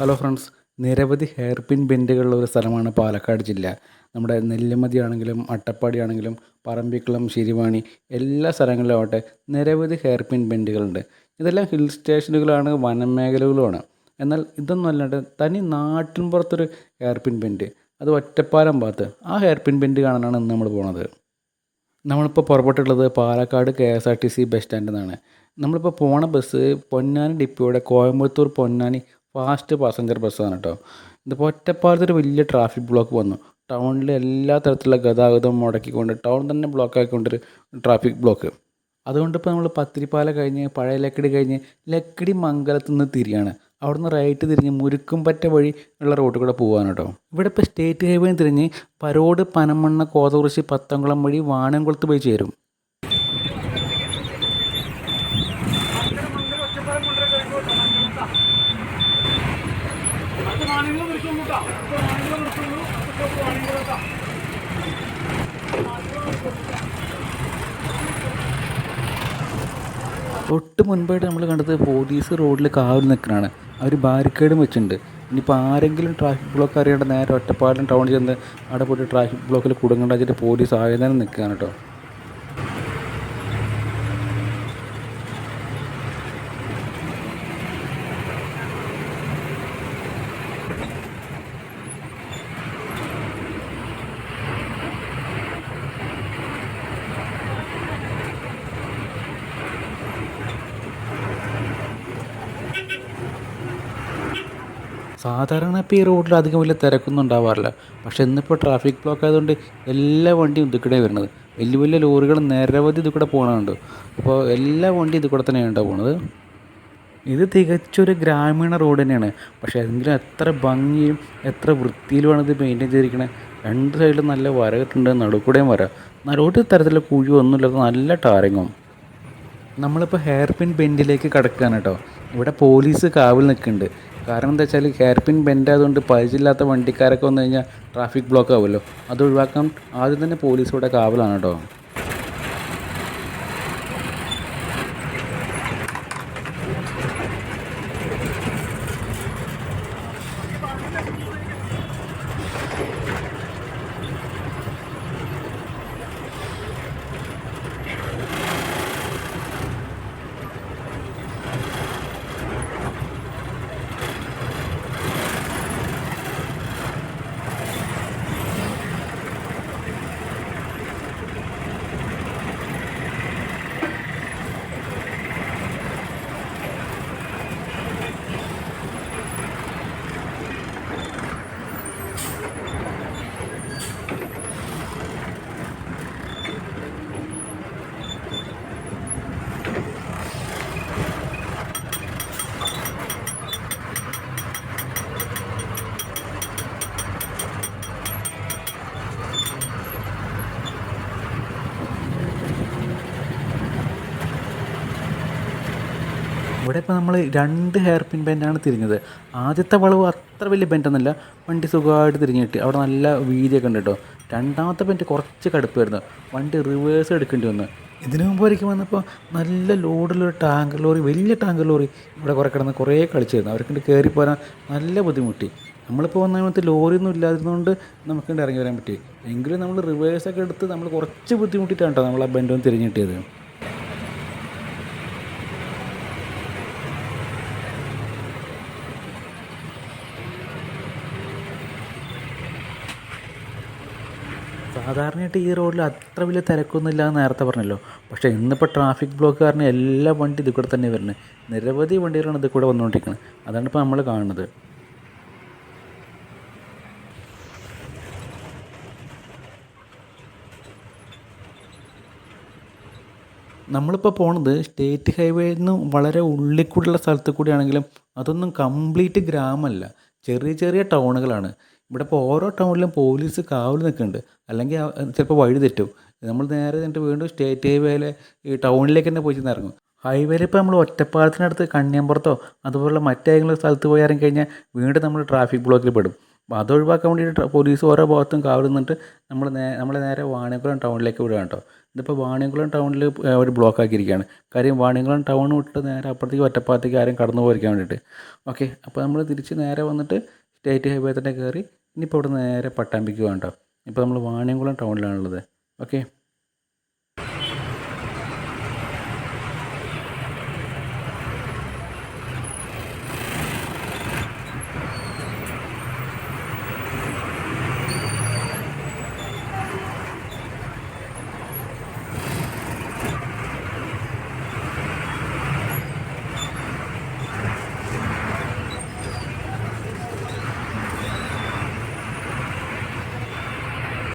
Hello friends നിരവധി hair pin ബെൻഡുകളുള്ള ഒരു സ്ഥലമാണ് പാലക്കാട് ജില്ല. നമ്മുടെ നെല്ലിമതി ആണെങ്കിലും അട്ടപ്പാടി ആണെങ്കിലും പറമ്പിക്കുളം ശിരിവാണി എല്ലാ സ്ഥലങ്ങളിലും ആവട്ടെ നിരവധി ഹെയർ പിൻ ബെൻഡുകളുണ്ട് ഇതെല്ലാം ഹിൽ സ്റ്റേഷനുകളാണ് വനമേഖലകളുമാണ്. എന്നാൽ ഇതൊന്നും അല്ലാണ്ട് തനി നാട്ടിൻ പുറത്തൊരു ഹെയർ പിൻ ബെൻഡ് അത് ഒറ്റപ്പാലം ഭാഗത്ത്. ആ ഹെയർ പിൻ ബെൻഡ് കാണാനാണ് ഇന്ന് നമ്മൾ പോണത്. നമ്മളിപ്പോൾ പുറപ്പെട്ടുള്ളത് Palakkad K S R T C bus സ്റ്റാൻഡിൽ നിന്നാണ് നമ്മളിപ്പോൾ പോണ ബസ് പൊന്നാനി ഡിപ്പോയുടെ കോയമ്പത്തൂർ പൊന്നാനി ഫാസ്റ്റ് പാസഞ്ചർ ബസ്സാണ് കേട്ടോ ഇതിപ്പോൾ ഒറ്റപ്പാലത്ത് ഒരു വലിയ ട്രാഫിക് ബ്ലോക്ക് വന്നു. ടൗണിൽ എല്ലാ തരത്തിലുള്ള ഗതാഗതം മുടക്കിക്കൊണ്ട് ടൗൺ തന്നെ ബ്ലോക്ക് ആക്കിക്കൊണ്ടൊരു ട്രാഫിക് ബ്ലോക്ക്. അതുകൊണ്ട് ഇപ്പോൾ നമ്മൾ പത്തിരിപ്പാല കഴിഞ്ഞ് പഴയ ലക്കിടി കഴിഞ്ഞ് ലക്കിടി മംഗലത്ത് നിന്ന് തിരിയാണ്. അവിടുന്ന് റൈറ്റ് തിരിഞ്ഞ് മുരുക്കുംപറ്റ വഴി ഉള്ള റോഡിൽ കൂടെ പോകാൻ കേട്ടോ ഇവിടെ ഇപ്പോൾ സ്റ്റേറ്റ് ഹൈവേ തിരിഞ്ഞ് പരോട് പനമണ്ണ കോതകുറിശി പത്തംകുളം വഴി വാണംകുളത്ത് പോയി ചേരും. തൊട്ട് മുൻപായിട്ട് നമ്മൾ കണ്ടത് പോലീസ് റോഡിൽ കാവൽ നിൽക്കുന്നതാണ് അവർ ബാരിക്കേഡും വെച്ചിട്ടുണ്ട്. ഇനിയിപ്പോൾ ആരെങ്കിലും ട്രാഫിക് ബ്ലോക്ക് അറിയേണ്ട നേരെ ഒറ്റപ്പാലം ടൗണിൽ ചെന്ന് അവിടെ പോയിട്ട് ട്രാഫിക് ബ്ലോക്കിൽ കുടുങ്ങേണ്ട വെച്ചിട്ട് പോലീസ് ആയുധം നിൽക്കുകയാണ് കേട്ടോ. സാധാരണ ഇപ്പോൾ ഈ റോഡിൽ അധികം വലിയ തിരക്കൊന്നും ഉണ്ടാവാറില്ല. പക്ഷേ ഇന്നിപ്പോൾ ട്രാഫിക് ബ്ലോക്ക് ആയതുകൊണ്ട് എല്ലാ വണ്ടിയും ഇതിക്കൂടെ വരുന്നത്. വലിയ വലിയ ലോറികൾ നിരവധി ഇതിക്കൂടെ പോകുന്നുണ്ട് അപ്പോൾ എല്ലാ വണ്ടിയും ഇതിക്കൂടെ തന്നെയാണ് പോകുന്നത് പോണത്? ഇത് തികച്ചൊരു ഗ്രാമീണ റോഡ് തന്നെയാണ്. പക്ഷേ എങ്കിലും എത്ര ഭംഗിയും എത്ര വൃത്തിയിലുമാണ് ഇത് മെയിന്റെയിൻ ചെയ്തിരിക്കുന്നത് രണ്ട് സൈഡിലും നല്ല വരകിട്ടുണ്ട് നടുക്കൂടെയും വര. നടുവിട്ട് തരത്തിലുള്ള കുഴി ഒന്നുമില്ലാത്ത നല്ല ടാറിങ്ങും. നമ്മളിപ്പോൾ ഹെയർ പിൻ ബെൻഡിലേക്ക് കിടക്കുകയാണ് കേട്ടോ. ഇവിടെ പോലീസ് കാവിൽ നിൽക്കുന്നുണ്ട്. കാരണം എന്താ വെച്ചാൽ ഹെയർ പിൻ ബെൻഡ് ആയതുകൊണ്ട് പരിചയമില്ലാത്ത വണ്ടിക്കാരൊക്കെ വന്നു കഴിഞ്ഞാൽ ട്രാഫിക് ബ്ലോക്ക് ആവുമല്ലോ. അത് ഒഴിവാക്കാൻ ആദ്യം തന്നെ പോലീസ് ഇവിടെ കാവലാണ് കേട്ടോ. ഇവിടെ ഇപ്പോൾ നമ്മൾ രണ്ട് ഹെയർ പിൻ ബെൻഡാണ് തിരിഞ്ഞത്. ആദ്യത്തെ വളവ് അത്ര വലിയ ബെൻഡൊന്നുമില്ല വണ്ടി സുഖമായിട്ട് തിരിഞ്ഞ് കിട്ടി. അവിടെ നല്ല വീതിയൊക്കെ ഉണ്ട് കേട്ടോ. രണ്ടാമത്തെ ബെൻഡ് കുറച്ച് കടുപ്പായിരുന്നു. വണ്ടി റിവേഴ്സ് എടുക്കേണ്ടി വന്നു. ഇതിനു മുമ്പ് ഒരിക്കൽ വന്നപ്പോൾ നല്ല ലോഡിലൊരു ടാങ്കർ ലോറി വലിയ ടാങ്കർ ലോറി ഇവിടെ കുറേ കിടന്ന് കുറേ കളിച്ചിരുന്നു. അവർക്കിട്ട് കയറി പോരാൻ നല്ല ബുദ്ധിമുട്ടി. നമ്മളിപ്പോൾ വന്ന സമയത്ത് ലോറിയൊന്നും ഇല്ലാതിരുന്നതുകൊണ്ട് നമുക്ക് ഇറങ്ങി വരാൻ പറ്റി. എങ്കിലും നമ്മൾ റിവേഴ്സൊക്കെ എടുത്ത് നമ്മൾ കുറച്ച് ബുദ്ധിമുട്ടിയിട്ടാണ് കേട്ടോ നമ്മൾ ആ ബെൻഡൊന്ന് തിരിഞ്ഞ് സാധാരണയായിട്ട് ഈ റോഡിൽ അത്ര വലിയ തിരക്കൊന്നും ഇല്ലാന്ന് നേരത്തെ പറഞ്ഞല്ലോ. പക്ഷേ ഇന്നിപ്പോൾ ട്രാഫിക് ബ്ലോക്ക് കാരണം എല്ലാ വണ്ടി ഇതിൽ കൂടെ തന്നെ വരുന്നത്. നിരവധി വണ്ടികളാണ് ഇതിൽ കൂടെ വന്നുകൊണ്ടിരിക്കുന്നത്. അതാണ് ഇപ്പോൾ നമ്മൾ കാണുന്നത്. നമ്മളിപ്പോൾ പോണത് സ്റ്റേറ്റ് ഹൈവേയിൽ നിന്ന് വളരെ ഉള്ളിൽ സ്ഥലത്ത് കൂടിയാണെങ്കിലും അതൊന്നും കംപ്ലീറ്റ് ഗ്രാമമല്ല ചെറിയ ചെറിയ ടൗണുകളാണ്. ഇവിടെ ഇപ്പോൾ ഓരോ ടൗണിലും പോലീസ് കാവൽ നിൽക്കുന്നുണ്ട് അല്ലെങ്കിൽ ചിലപ്പോൾ വഴി തെറ്റും. നമ്മൾ നേരെ എന്നിട്ട് വീണ്ടും സ്റ്റേറ്റ് ഹൈവേയിലെ ഈ ടൗണിലേക്ക് തന്നെ പോയി ചെന്ന് ഇറങ്ങും ഹൈവേയിൽ ഇപ്പോൾ നമ്മൾ ഒറ്റപ്പാലത്തിനടുത്ത് കണ്ണിയമ്പുറത്തോ അതുപോലുള്ള മറ്റേതെങ്കിലും സ്ഥലത്ത് പോയി ഇറങ്ങി കഴിഞ്ഞാൽ വീണ്ടും നമ്മൾ ട്രാഫിക് ബ്ലോക്കിൽ പെടും. അപ്പോൾ അത് ഒഴിവാക്കാൻ വേണ്ടിയിട്ട് പോലീസ് ഓരോ ഭാഗത്തും കാവൽ നിന്നിട്ട് നമ്മൾ നേ നമ്മളെ നേരെ വാണിയംകുളം ടൗണിലേക്ക് വിടുകയാണ് കേട്ടോ ഇതിപ്പോൾ വാണിയംകുളം ടൗണിൽ ഒരു ബ്ലോക്ക് ആക്കിയിരിക്കുകയാണ് കാര്യം വാണിയംകുളം ടൗൺ വിട്ട് നേരെ അപ്പുറത്തേക്ക് ഒറ്റപ്പാലത്തേക്ക് ആരും കടന്നു പോയിരിക്കാൻ വേണ്ടിയിട്ട്. ഓക്കെ അപ്പോൾ നമ്മൾ തിരിച്ച് നേരെ വന്നിട്ട് സ്റ്റേറ്റ് ഹൈവേ തന്നെ കയറി ഇനിയിപ്പോൾ ഇവിടെ നേരെ പട്ടാമ്പിക്ക് വേണ്ട ഇപ്പോൾ നമ്മൾ വാണിയംകുളം ടൗണിലാണുള്ളത് ഓക്കെ